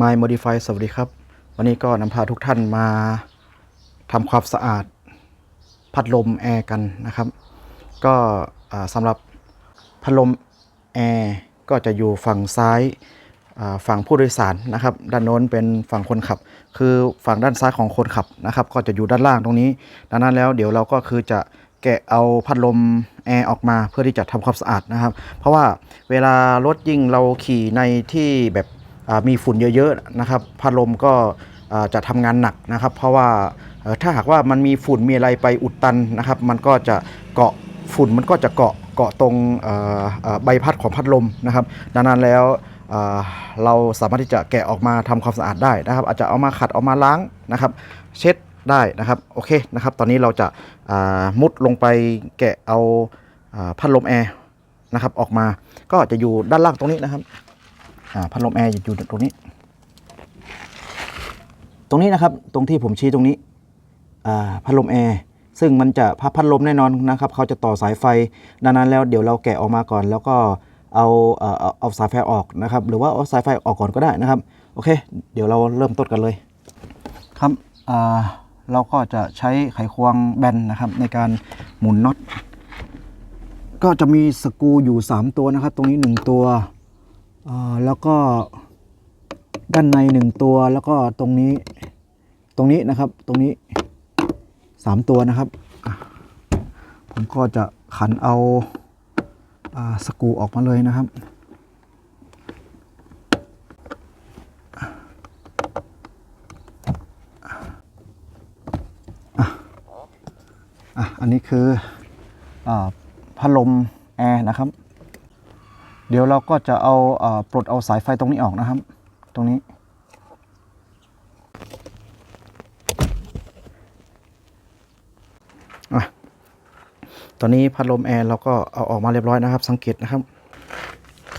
My Modify สวัสดีครับ วันนี้ก็นำพาทุกท่านมาทำความสะอาดพัดลมแอร์กันนะครับ ก็สำหรับพัดลมแอร์ก็จะอยู่ฝั่งซ้ายฝั่งผู้โดยสารนะครับ ด้านโน้นเป็นฝั่งคนขับ คือฝั่งด้านซ้ายของคนขับนะครับ ก็จะอยู่ด้านล่างตรงนี้ ดังนั้นแล้วเดี๋ยวเราก็คือจะแกะเอาพัดลมแอร์ออกมาเพื่อที่จะทำความสะอาดนะครับ เพราะว่าเวลารถยิ่งเราขี่ในที่แบบ มีฝุ่นเยอะๆนะครับพัดลมก็จะทำงานหนักนะครับ เพราะว่าถ้าหากว่ามันมีฝุ่นมีอะไรไปอุดตันนะครับ มันก็จะเกาะฝุ่นมันก็จะเกาะเกาะตรงใบพัดของพัดลมนะครับ ดังนั้นแล้วเราสามารถที่จะแกะออกมาทำความสะอาดได้นะครับ อาจจะเอามาขัดเอามาล้างนะครับ เช็ดได้นะครับโอเคนะครับ ตอนนี้เราจะามุดลงไปแกะเอาอาพัดลมแอร์นะครับ ออกมาก็จะอยู่ด้านล่างตรงนี้นะครับ อ่าพัดลมแอร์อยู่ตรงนี้ ตรงนี้นะครับตรงที่ผมชี้ตรงนี้พัดลมแอร์ซึ่งมันจะพัดพัดลมแน่นอนนะครับเขาจะต่อสายไฟดังนั้นแล้วเดี๋ยวเราแกะออกมาก่อน แล้วก็เอาเอาเอาสายไฟออกนะครับ หรือว่าเอาสายไฟออกก่อนก็ได้นะครับโอเค เดี๋ยวเราเริ่มต้นกันเลยครับเราก็จะใช้ไขควงแบนนะครับ ในการหมุนน็อตก็จะมีสกูอยู่ 3 ตัวนะครับ ตรงนี้ 1 ตัว แล้วก็ด้านใน1ตัวแล้วก็ตรงนี้ตรงนี้นะครับตรงนี้3ตัวนะครับ ผมก็จะขันเอาอาสกูออกมาเลยนะครับอะอันนี้คืออพัดลมแอร์นะครับ เดี๋ยวเราก็จะเอาอปลดเอาสายไฟตรงนี้ออกนะครับ ตรงนี้ ตอนนี้พัดลมแอร์เราก็เอาออกมาเรียบร้อยนะครับ สังเกตนะครับ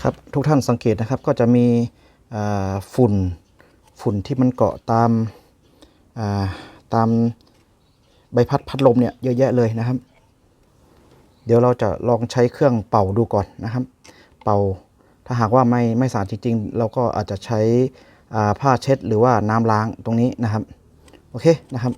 ครับทุกท่านสังเกตนะครับก็จะมีฝุ่นฝุ่นที่มันเกาะตามาตามใบพัดพัดลมเนี่ยเยอะแยะเลยนะครับ เดี๋ยวเราจะลองใช้เครื่องเป่าดูก่อนนะครับ เป่า ถ้าหากว่าไม่ไม่สะอาดจริงๆ เราก็อาจจะใช้ผ้าเช็ดหรือว่าน้ำล้างตรงนี้นะครับ โอเคนะครับ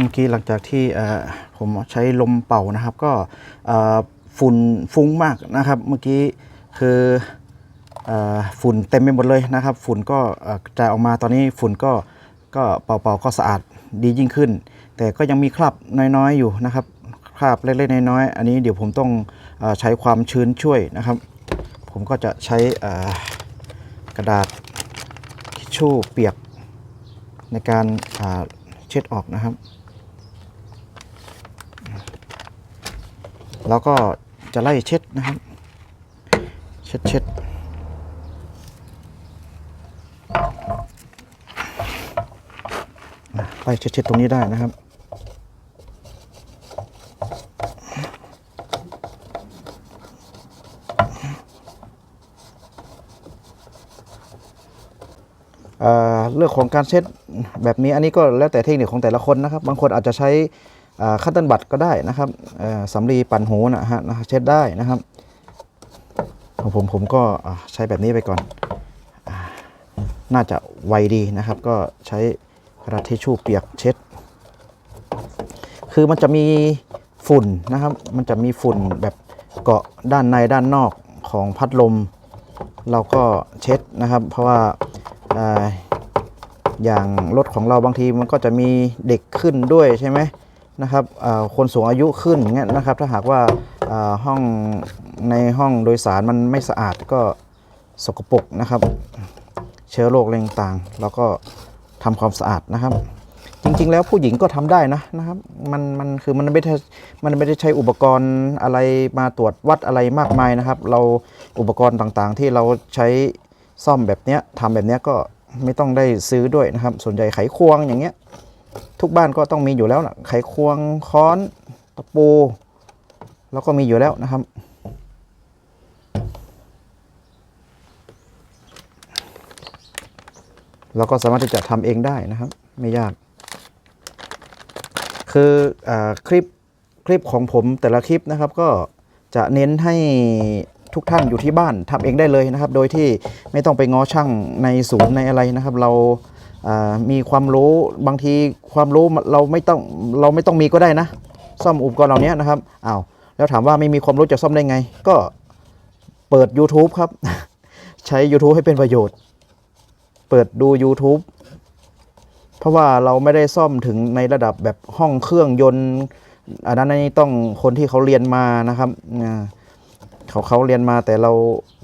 เมื่อกี้หลังจากที่ผมใช้ลมเป่านะครับ ก็ฝุ่นฟุ้งมากนะครับ เมื่อกี้คืออฝุ่นเต็มไปหมดเลยนะครับ ฝุ่นก็กระจายออกมาตอนนี้ฝุ่นก็ก็เป่าๆก็สะอาดดียิ่งขึ้น แต่ก็ยังมีคราบน้อยๆอยู่นะครับคราบเล็กๆน้อยๆอันนี้เดี๋ยวผมต้องอใช้ความชื้นช่วยนะครับ ผมก็จะใช้กระดาษทิชชู่เปียกในการเช็ดออกนะครับ แล้วก็จะไล่เช็ดนะครับ เช็ดเช็ดไล่เช็ดเช็ดตรงนี้ได้นะครับเเรื่องของการเช็ดแบบนี้อันนี้ก็แล้วแต่เทคนิคของแต่ละคนนะครับ บางคนอาจจะใช้ คัตเติลบัตก็ได้นะครับสำลีปั่นหูนะฮะเช็ดได้นะครับของผมผมก็ใช้แบบนี้ไปก่อนอน่าจะไวดีนะครับ ก็ใช้กระดาษทิชชู่เปียกเช็ด คือมันจะมีฝุ่นนะครับ มันจะมีฝุ่นแบบเกาะด้านในด้านนอกของพัดลม เราก็เช็ดนะครับ เพราะว่าอย่างรถของเราบางทีมันก็จะมีเด็กขึ้นด้วยใช่ไหม นะครับอ่าคนสูงอายุขึ้นอย่างเงี้ยนะครับ ถ้าหากว่าอ่าห้องในห้องโดยสารมันไม่สะอาดก็สกปรกนะครับ เชื้อโรคอะไรต่างๆแล้วก็ทำความสะอาดนะครับ จริงๆ แล้วผู้หญิงก็ทำได้นะนะครับ มันมันคือมันไม่ได้มันไม่ได้ใช้อุปกรณ์อะไรมาตรวจวัดอะไรมากมายนะครับ เราอุปกรณ์ต่างๆ ที่เราใช้ซ่อมแบบเนี้ยทำแบบเนี้ยก็ไม่ต้องได้ซื้อด้วยนะครับ ส่วนใหญ่ไขควงอย่างเงี้ย ทุกบ้านก็ต้องมีอยู่แล้วนะไขควงค้อนตะปูแล้วก็มีอยู่แล้วนะครับ เราก็สามารถที่จะทำเองได้นะครับ ไม่ยาก คืออคลิปคลิปของผมแต่ละคลิปนะครับก็จะเน้นให้ทุกท่านอยู่ที่บ้านทำเองได้เลยนะครับ โดยที่ไม่ต้องไปง้อช่างในศูนย์ในอะไรนะครับ เรา มีความรู้บางทีความรู้เราไม่ต้องเราไม่ต้องมีก็ได้นะ ซ่อมอุปกรณ์เหล่านี้นะครับอ้าวแล้วถามว่าไม่มีความรู้จะซ่อมได้ไง ก็เปิด YouTube ครับ ใช้ YouTube ให้เป็นประโยชน์ เปิดดู YouTube เพราะว่าเราไม่ได้ซ่อมถึงในระดับแบบห้องเครื่องยนต์อันนั้นนี่ต้องคนที่เขาเรียนมานะครับเขาเขาเรียนมาแต่เรา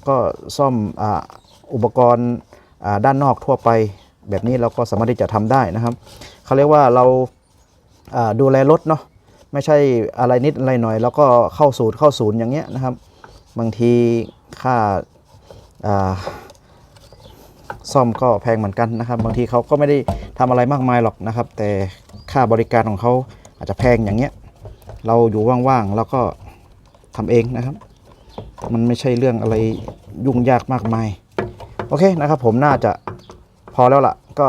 ก็ซ่อมอ,อุปกรณ์ด้านนอกทั่วไป แบบนี้เราก็สามารถที่จะทำได้นะครับเขาเรียกว่าเราดูแลรถเนาะไม่ใช่อะไรนิดอะไรหน่อยแล้วก็เข้าศูนย์เข้าศูนย์อย่างเงี้ยนะครับ บางทีค่าซ่อมก็แพงเหมือนกันนะครับ บางทีเขาก็ไม่ได้ทำอะไรมากมายหรอกนะครับ แต่ค่าบริการของเขาอาจจะแพงอย่างเงี้ยเราอยู่ว่างๆแล้วก็ทำเองนะครับ มันไม่ใช่เรื่องอะไรยุ่งยากมากมาย โอเคนะครับ ผมน่าจะ พอแล้วล่ะก็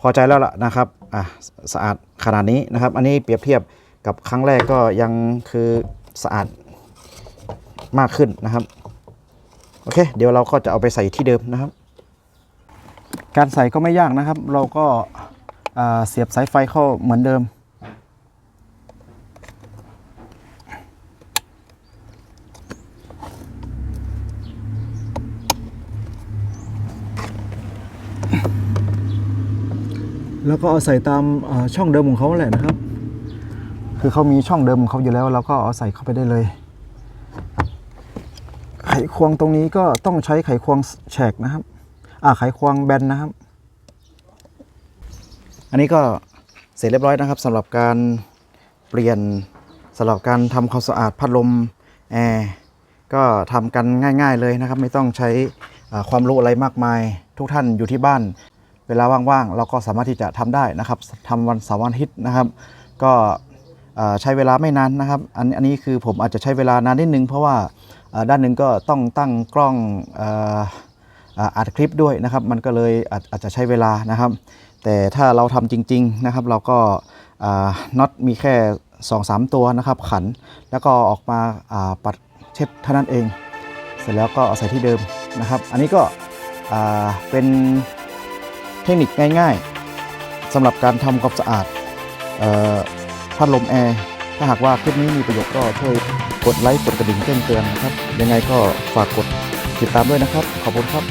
พอใจแล้วล่ะนะครับอะสะอาดขนาดนี้นะครับ อันนี้เปรียบเทียบกับครั้งแรกก็ยังคือสะอาดมากขึ้นนะครับโอเค เดี๋ยวเราก็จะเอาไปใส่ที่เดิมนะครับ การใส่ก็ไม่ยากนะครับ เราก็เสียบสายไฟเข้าเหมือนเดิม แล้วก็เอาใส่ตามช่องเดิมของเขาแหละนะครับ คือเขามีช่องเดิมของเขาอยู่แล้วเราก็เอาใส่เข้าไปได้เลย ไขควงตรงนี้ก็ต้องใช้ไขควงแฉกนะครับ อ่าไขควงแบนนะครับ อันนี้ก็เสร็จเรียบร้อยนะครับสำหรับการเปลี่ยนสำหรับการทำความสะอาดพัดลมแอร์ก็ทำกันง่าย ๆเลยนะครับ ไม่ต้องใช้ความรู้อะไรมากมาย ทุกท่านอยู่ที่บ้าน เวลาว่างๆเราก็สามารถที่จะทำได้นะครับทำวันเสาร์วันอาทิตย์นะครับ ก็ใช้เวลาไม่นานนะครับอันอันนี้คือผมอาจจะใช้เวลานานนิดนึง เพราะว่าด้านหนึ่งก็ต้องตั้งกล้องอัดคลิปด้วยนะครับ มันก็เลยอาจอาจจะใช้เวลานะครับ แต่ถ้าเราทำจริง ๆนะครับ เราก็น็อตมีแค่ 2-3 ตัวนะครับ ขันแล้วก็ออกมาาปัดเช็ดเท่านั้นเอง เสร็จแล้วก็เอาใส่ที่เดิมนะครับ อันนี้ก็เป็น เทคนิคง่ายๆสำหรับการทำความสะอาดออพัดลมแอร์ถ้าหากว่าคลิปนี้มีประโยชน์ก็ช่วยกดไลค์กดกระดิ่งแจ้งเตือนนะครับ ยังไงก็ฝากกดติดตามด้วยนะครับ ขอบคุณครับ